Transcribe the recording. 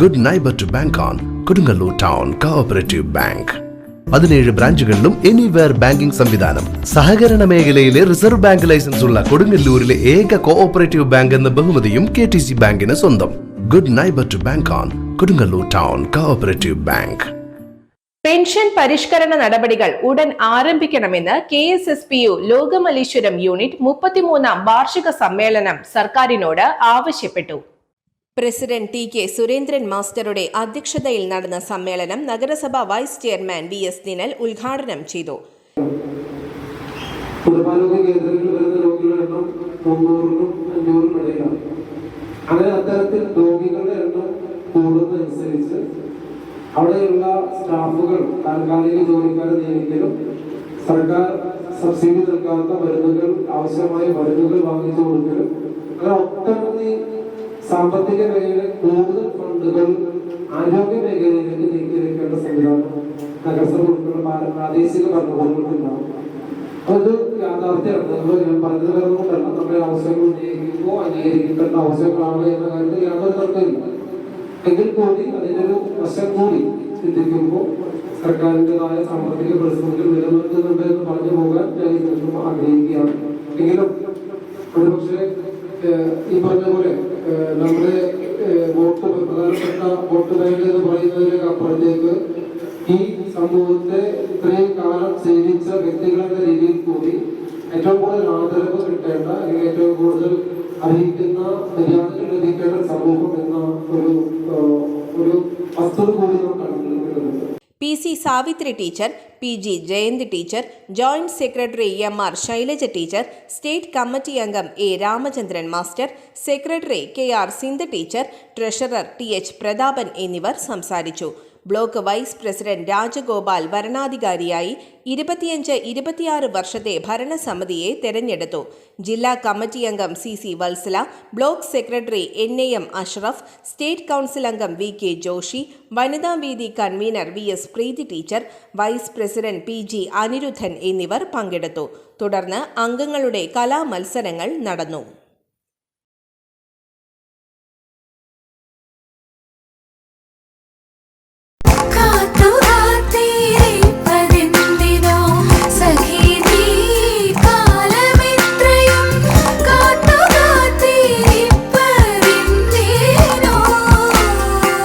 Good neighbour to bank on Kodungallur town cooperative bank പതിനേഴ് ബ്രാഞ്ചുകളിലും anywhere banking സംവിധാനം. സഹകരണ മേഖലയിലെ റിസർവ് ബാങ്ക് ലൈസൻസ് ഉള്ള കൊടുങ്ങല്ലൂരിലെ ഏക കോഓപ്പറേറ്റീവ് ബാങ്ക് എന്ന ബഹുമതിയും കെ ടി സി ബാങ്കിന് സ്വന്തം. Good neighbour to bank on Kodungallur town cooperative bank pension പരിഷ്കരണ നടപടികൾ ഉടൻ ആരംഭിക്കണമെന്ന് K S S P U Lokamaleeswaram unit മുപ്പത്തിമൂന്നാം വാർഷിക സമ്മേളനം സർക്കാരിനോട് ആവശ്യപ്പെട്ടു. പ്രസിഡന്റ് ടി കെ സുരേന്ദ്രൻ മാസ്റ്ററുടെ അധ്യക്ഷതയിൽ നടന്ന സമ്മേളനം നഗരസഭ vice chairman V S Dinal ഉദ്ഘാടനം ചെയ്തു. അങ്ങനെ അത്തരത്തിൽ രോഗികളുടെ എണ്ണം കൂടുന്നതനുസരിച്ച് അവിടെയുള്ള സ്റ്റാഫുകൾ താൽക്കാലിക ജോലിക്കാരെ നിയമിക്കലും സർക്കാർ സബ്സിഡി നൽകാത്ത മരുന്നുകൾ ആവശ്യമായ മരുന്നുകൾ വാങ്ങിച്ചു കൊടുക്കലും അങ്ങനെ സാമ്പത്തിക മേഖലയിലെ കൂടുതൽ ഫണ്ടുകൾ ആരോഗ്യ മേഖലയിലേക്ക് നീക്കിയിരിക്കേണ്ട സംവിധാനം നഗരസഭ പ്രാദേശിക ഭരണകൂടങ്ങൾക്കുണ്ടാവും. അത് യാഥാർത്ഥ്യമാണ്. ഞാൻ പറഞ്ഞത് വേറെ നമ്മുടെ അവസരങ്ങൾ ഉന്നയിക്കുമ്പോൾ അംഗീകരിക്കേണ്ട അവസരങ്ങളാണ് എന്ന കാര്യത്തിൽ യാതൊരു തർക്കമില്ല എങ്കിൽ കൂടി അതിനൊരു വശം കൂടി ചിന്തിക്കുമ്പോൾ സർക്കാരിന്റെതായ സാമ്പത്തിക പ്രതിസന്ധികൾ നിലനിർത്തുന്നുണ്ട് എന്ന് പറഞ്ഞു പോകാൻ ഞാൻ നിമിഷം ആഗ്രഹിക്കുകയാണ്. എങ്കിലും ഒരുപക്ഷെ ഈ പറഞ്ഞ പോലെ നമ്മുടെ വോട്ട് പ്രധാനപ്പെട്ട വോട്ട് ബാങ്ക് എന്ന് പറയുന്നതിലേക്ക് അപ്പുറത്തേക്ക് ഈ സംഭവത്തെ ഇത്രയും കാലം സേവിച്ച വ്യക്തികളെന്ന രീതിയിൽ കൂടി ഏറ്റവും കൂടുതൽ ആദരവ് കിട്ടേണ്ട അല്ലെങ്കിൽ ഏറ്റവും കൂടുതൽ അറിയിക്കുന്ന മര്യാദകൾ ലഭിക്കേണ്ട സമൂഹം എന്ന ഒരു ഒരു വസ്തുത കൂടി നാം കണ്ടുപിടിക്കുന്നുണ്ട് P C Savithri teacher P G Jayanth teacher joint secretary M R Shailaja teacher state committee അംഗം A Ramachandran master secretary K R Sindha teacher treasurer T H Prathapan എന്നിവർ സംസാരിച്ചു. ബ്ലോക്ക് വൈസ് പ്രസിഡന്റ് രാജഗോപാൽ വരണാധികാരിയായി ഇരുപത്തിയഞ്ച് ഇരുപത്തിയാറ് വർഷത്തെ ഭരണസമിതിയെ തെരഞ്ഞെടുത്തു. ജില്ലാ കമ്മിറ്റി അംഗം C C Valsala block secretary N A M Ashraf state council അംഗം വി കെ ജോഷി വനിതാ വേദി convener V S Preethi teacher vice president P G Anirudhan എന്നിവർ പങ്കെടുത്തു. തുടർന്ന് അംഗങ്ങളുടെ കലാമത്സരങ്ങൾ നടന്നു.